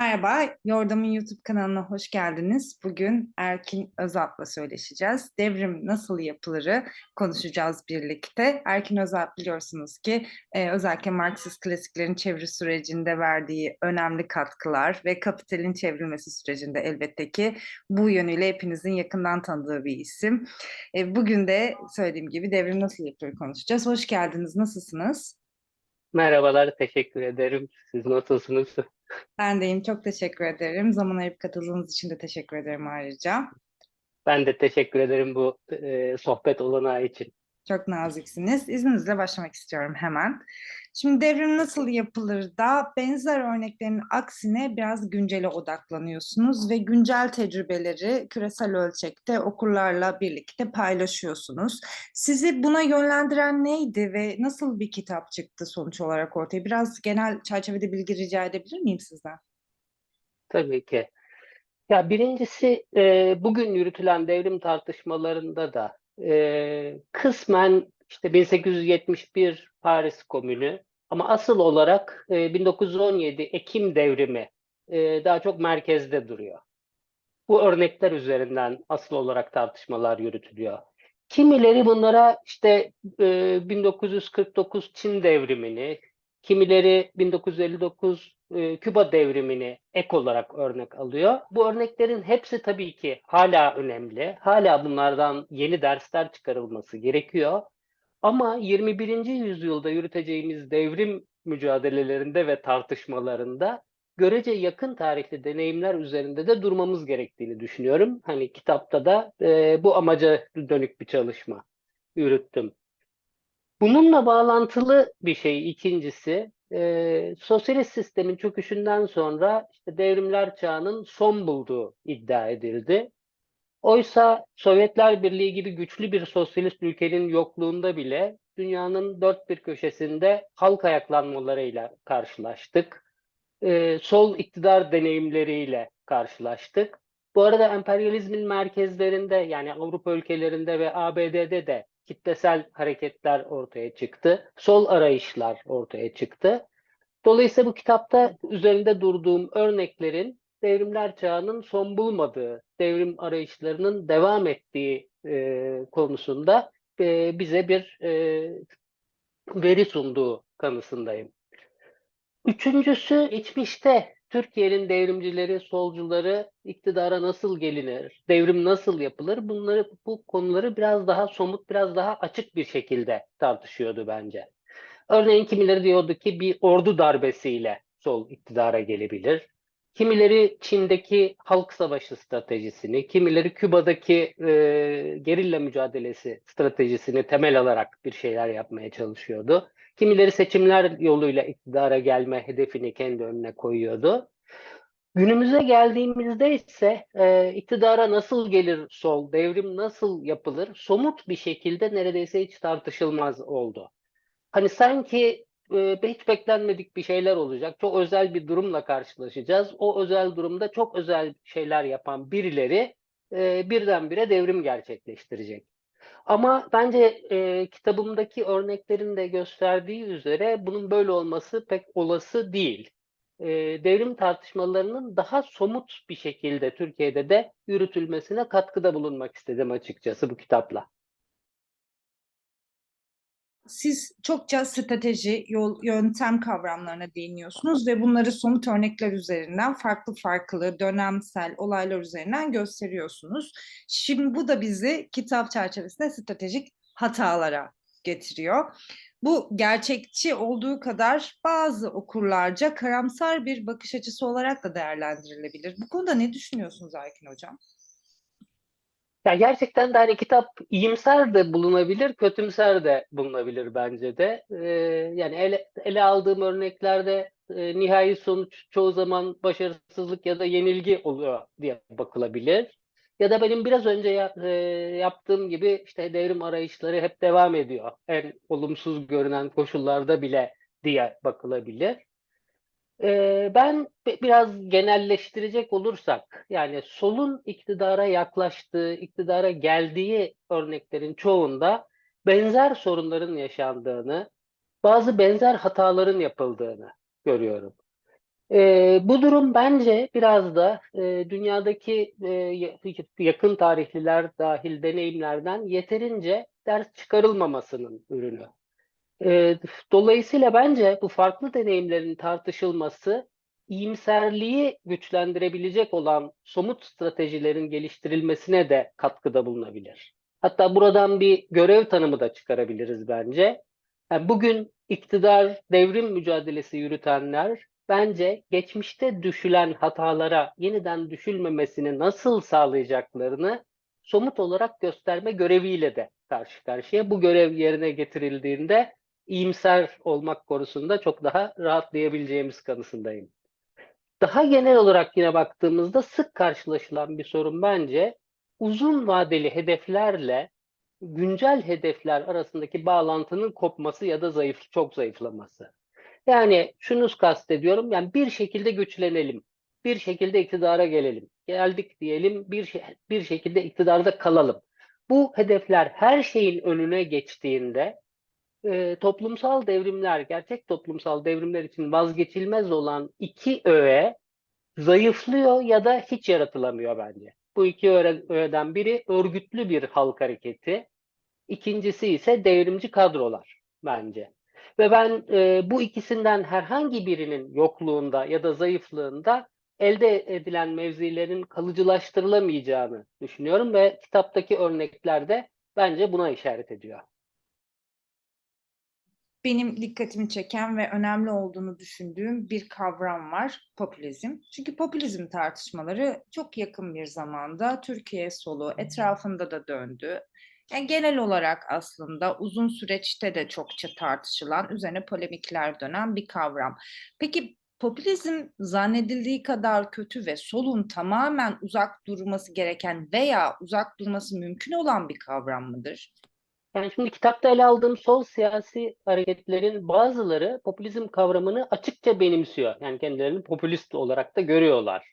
Merhaba, Yordam'ın YouTube kanalına hoş geldiniz. Bugün Erkin Özalp'la söyleşeceğiz. Devrim nasıl yapılırı konuşacağız birlikte. Erkin Özalp biliyorsunuz ki e, özellikle Marksist klasiklerin çeviri sürecinde verdiği önemli katkılar ve kapitalin çevrilmesi sürecinde elbette ki bu yönüyle hepinizin yakından tanıdığı bir isim. E, bugün de söylediğim gibi devrim nasıl yapılır konuşacağız. Hoş geldiniz, nasılsınız? Merhabalar, teşekkür ederim. Siz nasılsınız? Ben deyim, çok teşekkür ederim. Zaman ayırıp katıldığınız için de teşekkür ederim ayrıca. Ben de teşekkür ederim bu e, sohbet olanağı için. Çok naziksiniz. İzninizle başlamak istiyorum hemen. Şimdi devrim nasıl yapılır da benzer örneklerin aksine biraz güncele odaklanıyorsunuz ve güncel tecrübeleri küresel ölçekte okurlarla birlikte paylaşıyorsunuz. Sizi buna yönlendiren neydi ve nasıl bir kitap çıktı sonuç olarak ortaya? Biraz genel çerçevede bilgi rica edebilir miyim sizden? Tabii ki. Ya birincisi e, bugün yürütülen devrim tartışmalarında da e, kısmen işte 1871 Paris Komünü ama asıl olarak e, 1917 Ekim devrimi e, daha çok merkezde duruyor. Bu örnekler üzerinden asıl olarak tartışmalar yürütülüyor. Kimileri bunlara işte e, 1949 Çin devrimini, kimileri 1959 e, Küba devrimini ek olarak örnek alıyor. Bu örneklerin hepsi tabii ki hala önemli. Hala bunlardan yeni dersler çıkarılması gerekiyor. Ama 21. yüzyılda yürüteceğimiz devrim mücadelelerinde ve tartışmalarında görece yakın tarihli deneyimler üzerinde de durmamız gerektiğini düşünüyorum. Hani kitapta da e, bu amaca dönük bir çalışma yürüttüm. Bununla bağlantılı bir şey ikincisi, e, sosyalist sistemin çöküşünden sonra işte devrimler çağının son bulduğu iddia edildi. Oysa Sovyetler Birliği gibi güçlü bir sosyalist ülkenin yokluğunda bile dünyanın dört bir köşesinde halk ayaklanmalarıyla karşılaştık. E, sol iktidar deneyimleriyle karşılaştık. Bu arada emperyalizmin merkezlerinde yani Avrupa ülkelerinde ve ABD'de de kitlesel hareketler ortaya çıktı. Sol arayışlar ortaya çıktı. Dolayısıyla bu kitapta üzerinde durduğum örneklerin devrimler çağının son bulmadığı, devrim arayışlarının devam ettiği e, konusunda e, bize bir e, veri sunduğu kanısındayım. Üçüncüsü geçmişte Türkiye'nin devrimcileri, solcuları iktidara nasıl gelinir, devrim nasıl yapılır bunları bu konuları biraz daha somut, biraz daha açık bir şekilde tartışıyordu bence. Örneğin kimileri diyordu ki bir ordu darbesiyle sol iktidara gelebilir. Kimileri Çin'deki halk savaşı stratejisini, kimileri Küba'daki e, gerilla mücadelesi stratejisini temel alarak bir şeyler yapmaya çalışıyordu. Kimileri seçimler yoluyla iktidara gelme hedefini kendi önüne koyuyordu. Günümüze geldiğimizde ise e, iktidara nasıl gelir sol, devrim nasıl yapılır somut bir şekilde neredeyse hiç tartışılmaz oldu. Hani sanki e, hiç beklenmedik bir şeyler olacak, çok özel bir durumla karşılaşacağız. O özel durumda çok özel şeyler yapan birileri e, birdenbire devrim gerçekleştirecek. Ama bence e, kitabımdaki örneklerin de gösterdiği üzere bunun böyle olması pek olası değil. E, devrim tartışmalarının daha somut bir şekilde Türkiye'de de yürütülmesine katkıda bulunmak istedim açıkçası bu kitapla. Siz çokça strateji, yol, yöntem kavramlarına değiniyorsunuz ve bunları somut örnekler üzerinden farklı farklı dönemsel olaylar üzerinden gösteriyorsunuz. Şimdi bu da bizi kitap çerçevesinde stratejik hatalara getiriyor. Bu gerçekçi olduğu kadar bazı okurlarca karamsar bir bakış açısı olarak da değerlendirilebilir. Bu konuda ne düşünüyorsunuz Erkin Hocam? Ya gerçekten de hani kitap iyimser de bulunabilir, kötümser de bulunabilir bence de. Ee, yani ele, ele aldığım örneklerde e, nihai sonuç çoğu zaman başarısızlık ya da yenilgi oluyor diye bakılabilir. Ya da benim biraz önce yap, e, yaptığım gibi işte devrim arayışları hep devam ediyor. En olumsuz görünen koşullarda bile diye bakılabilir. Ee, ben biraz genelleştirecek olursak, yani solun iktidara yaklaştığı, iktidara geldiği örneklerin çoğunda benzer sorunların yaşandığını, bazı benzer hataların yapıldığını görüyorum. Ee, bu durum bence biraz da e, dünyadaki e, ya- yakın tarihliler dahil deneyimlerden yeterince ders çıkarılmamasının ürünü. Ee, dolayısıyla bence bu farklı deneyimlerin tartışılması, iyimserliği güçlendirebilecek olan somut stratejilerin geliştirilmesine de katkıda bulunabilir. Hatta buradan bir görev tanımı da çıkarabiliriz bence. Yani bugün iktidar devrim mücadelesi yürütenler bence geçmişte düşülen hatalara yeniden düşülmemesini nasıl sağlayacaklarını somut olarak gösterme göreviyle de karşı karşıya. Bu görev yerine getirildiğinde iyimser olmak konusunda çok daha rahatlayabileceğimiz kanısındayım. Daha genel olarak yine baktığımızda sık karşılaşılan bir sorun bence uzun vadeli hedeflerle güncel hedefler arasındaki bağlantının kopması ya da zayıf çok zayıflaması. Yani şunu kastediyorum yani bir şekilde güçlenelim. Bir şekilde iktidara gelelim. Geldik diyelim bir bir şekilde iktidarda kalalım. Bu hedefler her şeyin önüne geçtiğinde e, toplumsal devrimler, gerçek toplumsal devrimler için vazgeçilmez olan iki öğe zayıflıyor ya da hiç yaratılamıyor bence. Bu iki öğe, öğeden biri örgütlü bir halk hareketi, ikincisi ise devrimci kadrolar bence. Ve ben e, bu ikisinden herhangi birinin yokluğunda ya da zayıflığında elde edilen mevzilerin kalıcılaştırılamayacağını düşünüyorum ve kitaptaki örnekler de bence buna işaret ediyor. Benim dikkatimi çeken ve önemli olduğunu düşündüğüm bir kavram var, popülizm. Çünkü popülizm tartışmaları çok yakın bir zamanda Türkiye solu etrafında da döndü. Yani genel olarak aslında uzun süreçte de çokça tartışılan, üzerine polemikler dönen bir kavram. Peki popülizm zannedildiği kadar kötü ve solun tamamen uzak durması gereken veya uzak durması mümkün olan bir kavram mıdır? Yani şimdi kitapta ele aldığım sol siyasi hareketlerin bazıları popülizm kavramını açıkça benimsiyor. Yani kendilerini popülist olarak da görüyorlar.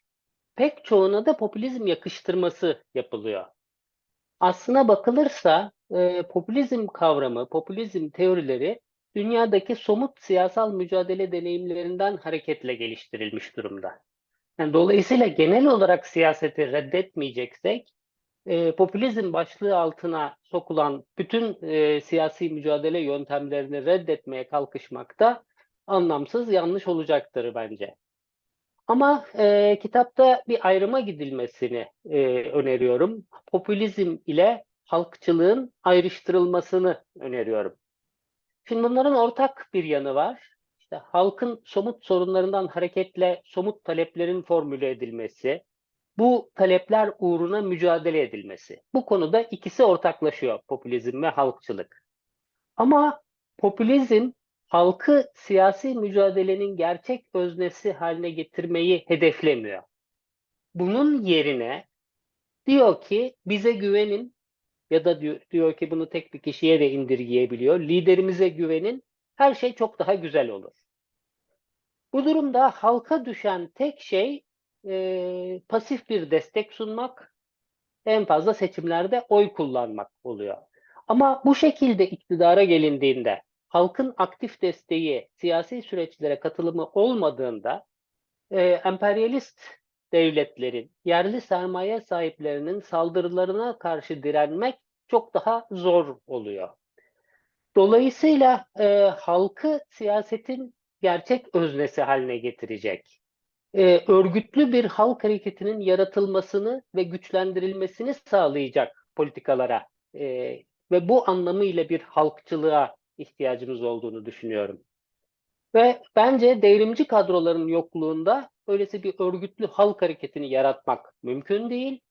Pek çoğuna da popülizm yakıştırması yapılıyor. Aslına bakılırsa e, popülizm kavramı, popülizm teorileri dünyadaki somut siyasal mücadele deneyimlerinden hareketle geliştirilmiş durumda. Yani dolayısıyla genel olarak siyaseti reddetmeyeceksek, e, popülizm başlığı altına sokulan bütün e, siyasi mücadele yöntemlerini reddetmeye kalkışmak da anlamsız, yanlış olacaktır bence. Ama e, kitapta bir ayrıma gidilmesini e, öneriyorum. Popülizm ile halkçılığın ayrıştırılmasını öneriyorum. Şimdi bunların ortak bir yanı var. İşte halkın somut sorunlarından hareketle somut taleplerin formüle edilmesi, bu talepler uğruna mücadele edilmesi. Bu konuda ikisi ortaklaşıyor popülizm ve halkçılık. Ama popülizm halkı siyasi mücadelenin gerçek öznesi haline getirmeyi hedeflemiyor. Bunun yerine diyor ki bize güvenin ya da diyor, diyor ki bunu tek bir kişiye de indirgeyebiliyor. Liderimize güvenin her şey çok daha güzel olur. Bu durumda halka düşen tek şey e, pasif bir destek sunmak, en fazla seçimlerde oy kullanmak oluyor. Ama bu şekilde iktidara gelindiğinde halkın aktif desteği, siyasi süreçlere katılımı olmadığında e, emperyalist devletlerin, yerli sermaye sahiplerinin saldırılarına karşı direnmek çok daha zor oluyor. Dolayısıyla e, halkı siyasetin gerçek öznesi haline getirecek, e, örgütlü bir halk hareketinin yaratılmasını ve güçlendirilmesini sağlayacak politikalara e, ve bu anlamıyla bir halkçılığa ihtiyacımız olduğunu düşünüyorum. Ve bence devrimci kadroların yokluğunda öylesi bir örgütlü halk hareketini yaratmak mümkün değil.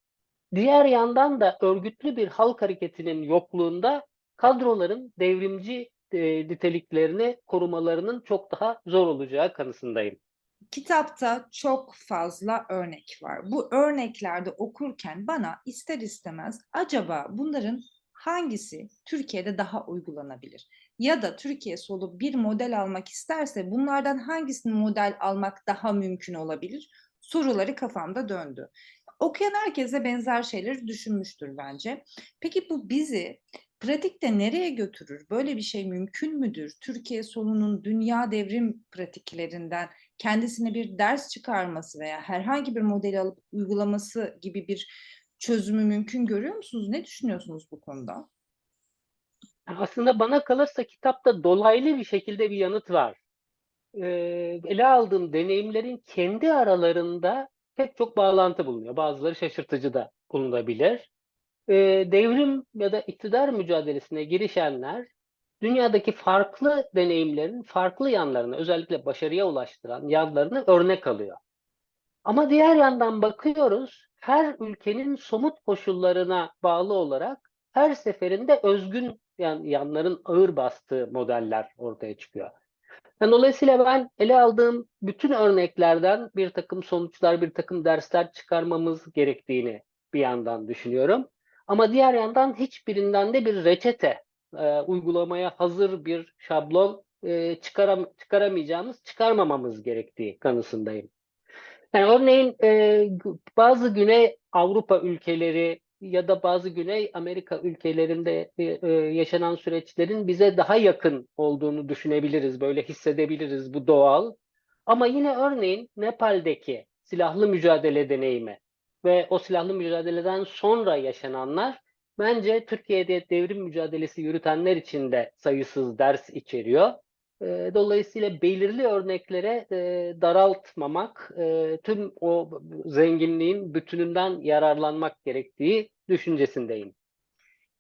Diğer yandan da örgütlü bir halk hareketinin yokluğunda kadroların devrimci e, niteliklerini korumalarının çok daha zor olacağı kanısındayım. Kitapta çok fazla örnek var. Bu örneklerde okurken bana ister istemez acaba bunların hangisi Türkiye'de daha uygulanabilir? Ya da Türkiye solu bir model almak isterse bunlardan hangisini model almak daha mümkün olabilir? Soruları kafamda döndü. Okuyan herkes de benzer şeyleri düşünmüştür bence. Peki bu bizi pratikte nereye götürür? Böyle bir şey mümkün müdür? Türkiye solunun dünya devrim pratiklerinden kendisine bir ders çıkarması veya herhangi bir modeli alıp uygulaması gibi bir çözümü mümkün görüyor musunuz? Ne düşünüyorsunuz bu konuda? Aslında bana kalırsa kitapta dolaylı bir şekilde bir yanıt var. Ee, ele aldığım deneyimlerin kendi aralarında pek çok bağlantı bulunuyor. Bazıları şaşırtıcı da bulunabilir. Ee, devrim ya da iktidar mücadelesine girişenler dünyadaki farklı deneyimlerin farklı yanlarını, özellikle başarıya ulaştıran yanlarını örnek alıyor. Ama diğer yandan bakıyoruz, her ülkenin somut koşullarına bağlı olarak her seferinde özgün yan, yanların ağır bastığı modeller ortaya çıkıyor. Yani dolayısıyla ben ele aldığım bütün örneklerden bir takım sonuçlar, bir takım dersler çıkarmamız gerektiğini bir yandan düşünüyorum. Ama diğer yandan hiçbirinden de bir reçete, e, uygulamaya hazır bir şablon e, çıkaram çıkaramayacağımız, çıkarmamamız gerektiği kanısındayım. Yani örneğin e, bazı Güney Avrupa ülkeleri ya da bazı Güney Amerika ülkelerinde e, e, yaşanan süreçlerin bize daha yakın olduğunu düşünebiliriz, böyle hissedebiliriz, bu doğal. Ama yine örneğin Nepal'deki silahlı mücadele deneyimi ve o silahlı mücadeleden sonra yaşananlar bence Türkiye'de devrim mücadelesi yürütenler için de sayısız ders içeriyor. E, Dolayısıyla belirli örneklere e, daraltmamak, e, tüm o zenginliğin bütününden yararlanmak gerektiği düşüncesindeyim.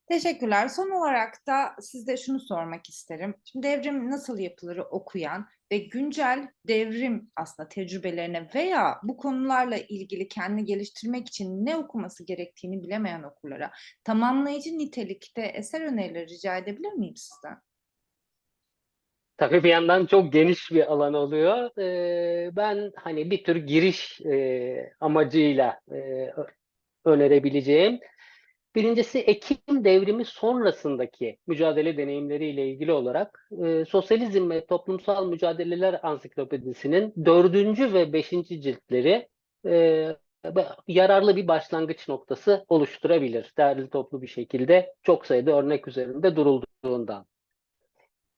Teşekkürler. Son olarak da size şunu sormak isterim. Şimdi devrim nasıl yapılır okuyan ve güncel devrim aslında tecrübelerine veya bu konularla ilgili kendini geliştirmek için ne okuması gerektiğini bilemeyen okurlara tamamlayıcı nitelikte eser önerileri rica edebilir miyim sizden? Tabii bir yandan çok geniş bir alan oluyor. Ee, ben hani bir tür giriş e, amacıyla e, önerebileceğim. Birincisi Ekim devrimi sonrasındaki mücadele deneyimleriyle ilgili olarak e, Sosyalizm ve Toplumsal Mücadeleler Ansiklopedisi'nin dördüncü ve beşinci ciltleri e, yararlı bir başlangıç noktası oluşturabilir. Derli toplu bir şekilde çok sayıda örnek üzerinde durulduğundan.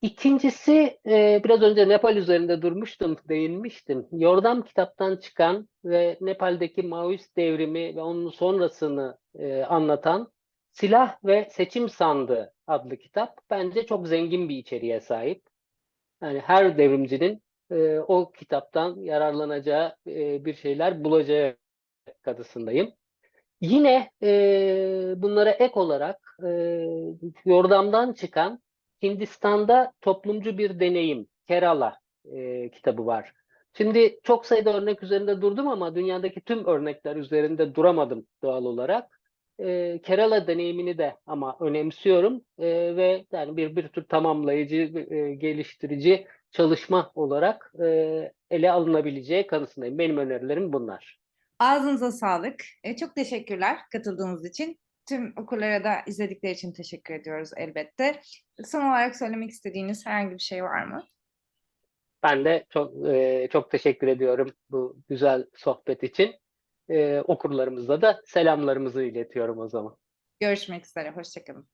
İkincisi, e, biraz önce Nepal üzerinde durmuştum, değinmiştim. Yordam kitaptan çıkan ve Nepal'deki Maoist devrimi ve onun sonrasını e, anlatan Silah ve Seçim Sandığı adlı kitap bence çok zengin bir içeriğe sahip. Yani her devrimcinin e, o kitaptan yararlanacağı e, bir şeyler bulacağı kanısındayım. Yine e, bunlara ek olarak e, Yordam'dan çıkan Hindistan'da toplumcu bir deneyim, Kerala e, kitabı var. Şimdi çok sayıda örnek üzerinde durdum ama dünyadaki tüm örnekler üzerinde duramadım doğal olarak. E, Kerala deneyimini de ama önemsiyorum e, ve yani bir bir tür tamamlayıcı, e, geliştirici çalışma olarak e, ele alınabileceği kanısındayım. Benim önerilerim bunlar. Ağzınıza sağlık. E, çok teşekkürler katıldığınız için. Tüm okurlara da izledikleri için teşekkür ediyoruz elbette. Son olarak söylemek istediğiniz herhangi bir şey var mı? Ben de çok e, çok teşekkür ediyorum bu güzel sohbet için. E, okurlarımıza da selamlarımızı iletiyorum o zaman. Görüşmek üzere. Hoşçakalın.